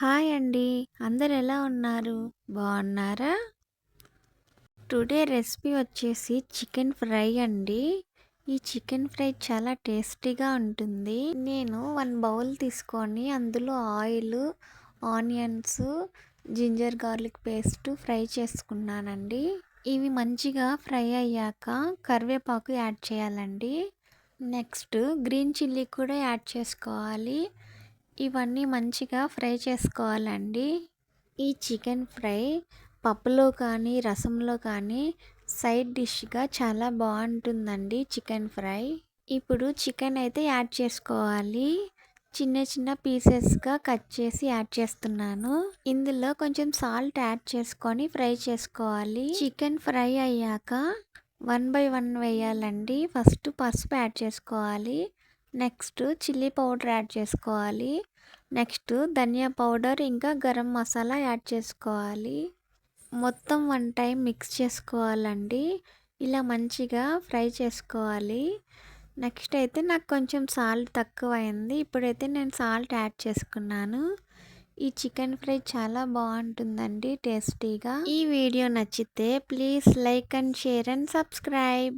Hi అండి. అందరు ఎలా ఉన్నారు? బాగున్నారా? టుడే రెసిపీ వచ్చేసి చికెన్ ఫ్రై అండి. ఈ చికెన్ ఫ్రై చాలా టేస్టీగా ఉంటుంది. నేను వన్ బౌల్ తీసుకొని అందులో oil onions ginger garlic paste fry చేసుకున్నానండి. ఇవి మంచిగా ఫ్రై అయ్యాక కరివేపాకు యాడ్ చేయాలండి. నెక్స్ట్ గ్రీన్ చిల్లీ కూడా యాడ్ చేసుకోవాలి. ఇవన్నీ మంచిగా ఫ్రై చేసుకోవాలండి. ఈ చికెన్ ఫ్రై పప్పులో కానీ రసంలో కానీ సైడ్ డిష్గా చాలా బాగుంటుందండి చికెన్ ఫ్రై. ఇప్పుడు చికెన్ అయితే యాడ్ చేసుకోవాలి. చిన్న చిన్న పీసెస్గా కట్ చేసి యాడ్ చేస్తున్నాను. ఇందులో కొంచెం సాల్ట్ యాడ్ చేసుకొని ఫ్రై చేసుకోవాలి. చికెన్ ఫ్రై అయ్యాక వన్ బై వన్ వేయాలండి. ఫస్ట్ పసుపు యాడ్ చేసుకోవాలి. నెక్స్ట్ చిల్లీ పౌడర్ యాడ్ చేసుకోవాలి. నెక్స్ట్ ధనియా పౌడర్ ఇంకా గరం మసాలా యాడ్ చేసుకోవాలి. మొత్తం వన్ టైం మిక్స్ చేసుకోవాలండి. ఇలా మంచిగా ఫ్రై చేసుకోవాలి. నెక్స్ట్ అయితే నాకు కొంచెం సాల్ట్ తక్కువ అయింది ఇప్పుడైతే నేను సాల్ట్ యాడ్ చేసుకున్నాను. ఈ చికెన్ ఫ్రై చాలా బాగుంటుందండి టేస్టీగా. ఈ వీడియో నచ్చితే please like and share and subscribe.